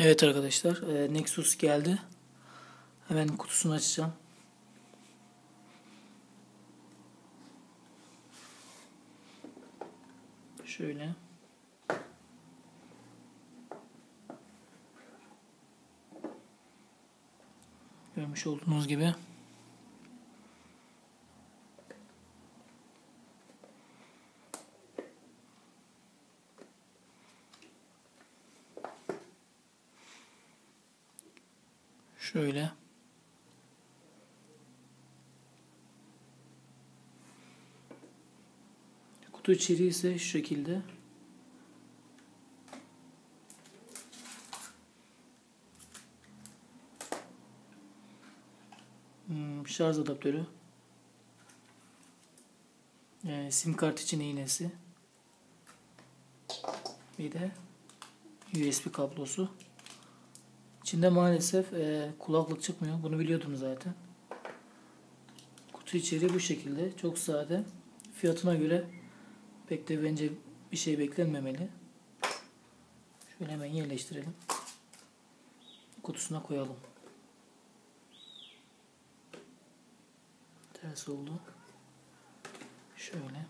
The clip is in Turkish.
Evet arkadaşlar e, Nexus geldi. Hemen kutusunu açacağım. Şöyle. Görmüş olduğunuz gibi. Şöyle. Kutu içeriği ise şu şekilde. Hmm, şarj adaptörü. Ee, sim kart için iğnesi. Bir de USB kablosu. İçinde maalesef e, kulaklık çıkmıyor. Bunu biliyordum zaten. Kutu içeriği bu şekilde. Çok sade. Fiyatına göre pek de bence bir şey beklenmemeli. Şöyle hemen yerleştirelim. Kutusuna koyalım. Ters oldu. Şöyle.